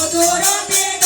মধুর